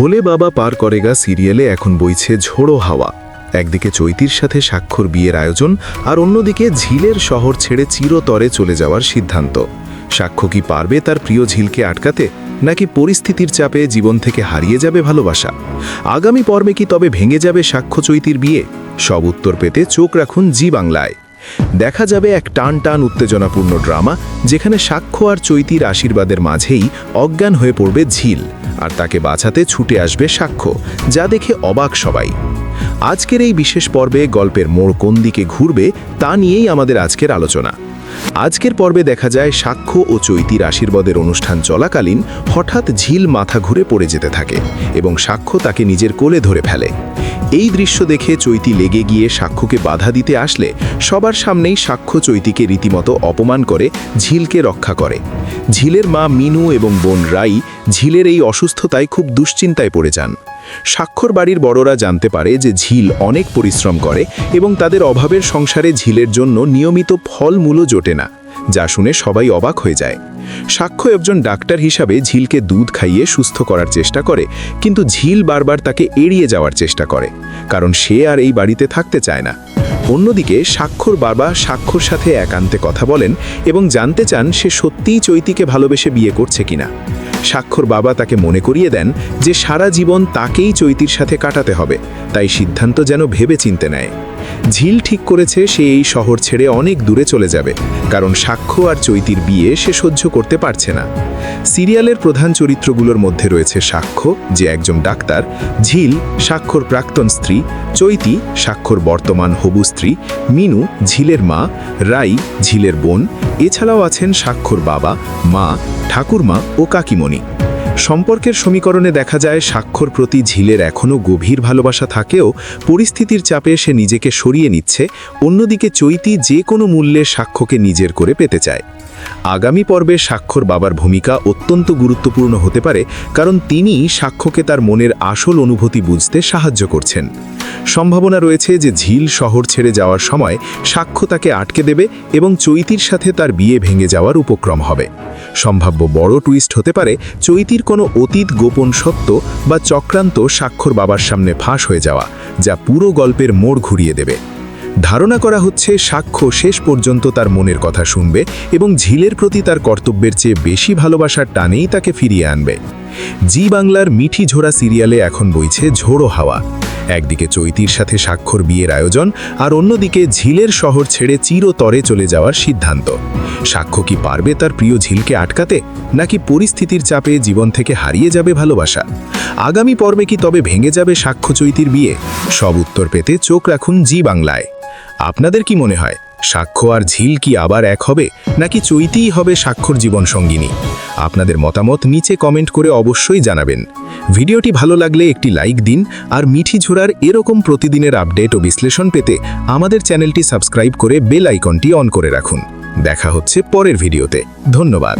ভোলে বাবা পার করেগা সিরিয়ালে এখন বইছে ঝোড়ো হাওয়া। একদিকে চৈতির সাথে স্বাক্ষর বিয়ের আয়োজন, আর অন্যদিকে ঝিলের শহর ছেড়ে চিরতরে চলে যাওয়ার সিদ্ধান্ত। সাক্ষ্য কি পারবে তার প্রিয় ঝিলকে আটকাতে, নাকি পরিস্থিতির চাপে জীবন থেকে হারিয়ে যাবে ভালোবাসা? আগামী পর্বে কি তবে ভেঙে যাবে সাক্ষ্য চৈতির বিয়ে? সব উত্তর পেতে চোখ রাখুন জি বাংলায়। দেখা যাবে এক টান টান উত্তেজনাপূর্ণ ড্রামা, যেখানে সাক্ষ্য আর চৈতির আশীর্বাদের মাঝেই অজ্ঞান হয়ে পড়বে ঝিল। আর তাকে বাঁচাতে ছুটে আসবে সাক্ষ্য, যা দেখে অবাক সবাই। আজকের এই বিশেষ পর্বে গল্পের মোড় কোন দিকে ঘুরবে, তা নিয়েই আমাদের আজকের আলোচনা। আজকের পর্বে দেখা যায় সাক্ষ্য ও চৈতির আশীর্বাদের অনুষ্ঠান চলাকালীন হঠাৎ ঝিল মাথা ঘুরে পড়ে যেতে থাকে এবং সাক্ষ্য তাকে নিজের কোলে ধরে ফেলে। এই দৃশ্য দেখে চৈতি লেগে গিয়ে সাক্ষ্যকে বাধা দিতে আসলে সবার সামনেই সাক্ষ্য চৈতিকে রীতিমতো অপমান করে, ঝিলকে রক্ষা করে। ঝিলের মা মিনু এবং বোন রাই ঝিলের এই অসুস্থতায় খুব দুশ্চিন্তায় পড়ে যান। স্বাক্ষর বাড়ির বড়রা জানতে পারে যে ঝিল অনেক পরিশ্রম করে এবং তাদের অভাবের সংসারে ঝিলের জন্য নিয়মিত ফলমূলও জোটে না, যা শুনে সবাই অবাক হয়ে যায়। সাক্ষ্য একজন ডাক্তার হিসাবে ঝিলকে দুধ খাইয়ে সুস্থ করার চেষ্টা করে, কিন্তু ঝিল বারবার তাকে এড়িয়ে যাওয়ার চেষ্টা করে, কারণ সে আর এই বাড়িতে থাকতে চায় না। অন্যদিকে সাক্ষর বাবা সাক্ষর সাথে একান্তে কথা বলেন এবং জানতে চান সে সত্যিই চৈতিকে ভালোবেসে বিয়ে করছে কিনা। স্বাক্ষর বাবা তাকে মনে করিয়ে দেন যে সারা জীবন তাকেই চৈতির সাথে কাটাতে হবে, তাই সিদ্ধান্ত যেন ভেবে চিনতে নেয়। ঝিল ঠিক করেছে সে এই শহর ছেড়ে অনেক দূরে চলে যাবে, কারণ সাক্ষ্য আর চৈতির বিয়ে সে সহ্য করতে পারছে না। সিরিয়ালের প্রধান চরিত্রগুলোর মধ্যে রয়েছে সাক্ষ্য, যে একজন ডাক্তার, ঝিল সাক্ষর প্রাক্তন স্ত্রী, চৈতি সাক্ষর বর্তমান হবু স্ত্রী, মিনু, ঝিলের মা, রাই, ঝিলের বোন এছাড়াও আছেন সাক্ষর বাবা, মা, ঠাকুরমা ও কাকিমণি। সম্পর্কের সমীকরণে দেখা যায় স্বাক্ষর প্রতি ঝিলের এখনও গভীর ভালোবাসা থাকেও পরিস্থিতির চাপে সে নিজেকে সরিয়ে নিচ্ছে, অন্যদিকে চৈতি যে কোনো মূল্যে সাক্ষ্যকে নিজের করে পেতে চায়। আগামী পর্বে স্বাক্ষর বাবার ভূমিকা অত্যন্ত গুরুত্বপূর্ণ হতে পারে, কারণ তিনি সাক্ষ্যকে তার মনের আসল অনুভূতি বুঝতে সাহায্য করছেন। সম্ভাবনা রয়েছে যে ঝিল শহর ছেড়ে যাওয়ার সময় সাক্ষ্য তাকে আটকে দেবে এবং চৈতির সাথে তার বিয়ে ভেঙে যাওয়ার উপক্রম হবে। সম্ভাব্য বড় টুইস্ট হতে পারে, চৈতির কোনো অতীত গোপন সত্য বা চক্রান্ত স্বাক্ষর বাবার সামনে ফাঁস হয়ে যাওয়া, যা পুরো গল্পের মোড় ঘুরিয়ে দেবে। ধারণা করা হচ্ছে সাক্ষ্য শেষ পর্যন্ত তার মনের কথা শুনবে এবং ঝিলের প্রতি তার কর্তব্যের চেয়ে বেশি ভালোবাসার টানেই তাকে ফিরিয়ে আনবে। জি বাংলার মিঠি ঝোড়া সিরিয়ালে এখন বইছে ঝোড়ো হাওয়া। একদিকে চৈতির সাথে স্বাক্ষর বিয়ের আয়োজন আর অন্যদিকে ঝিলের শহর ছেড়ে চিরতরে চলে যাওয়ার সিদ্ধান্ত। সাক্ষ্য কি পারবে তার প্রিয় ঝিলকে আটকাতে, নাকি পরিস্থিতির চাপে জীবন থেকে হারিয়ে যাবে ভালোবাসা? আগামী পর্বে কি তবে ভেঙে যাবে সাক্ষ্য চৈতির বিয়ে? সব উত্তর পেতে চোখ রাখুন জি বাংলায়। আপনাদের কি মনে হয়, সাক্ষ্য আর ঝিল কি আবার এক হবে, নাকি চৈতিই হবে সাক্ষর জীবন সঙ্গিনী আপনাদের মতামত নিচে কমেন্ট করে অবশ্যই জানাবেন। ভিডিওটি ভালো লাগলে একটি লাইক দিন আর মিঠি ঝোড়ার এরকম প্রতিদিনের আপডেট ও বিশ্লেষণ পেতে আমাদের চ্যানেলটি সাবস্ক্রাইব করে বেল আইকনটি অন করে রাখুন। দেখা হচ্ছে পরের ভিডিওতে। ধন্যবাদ।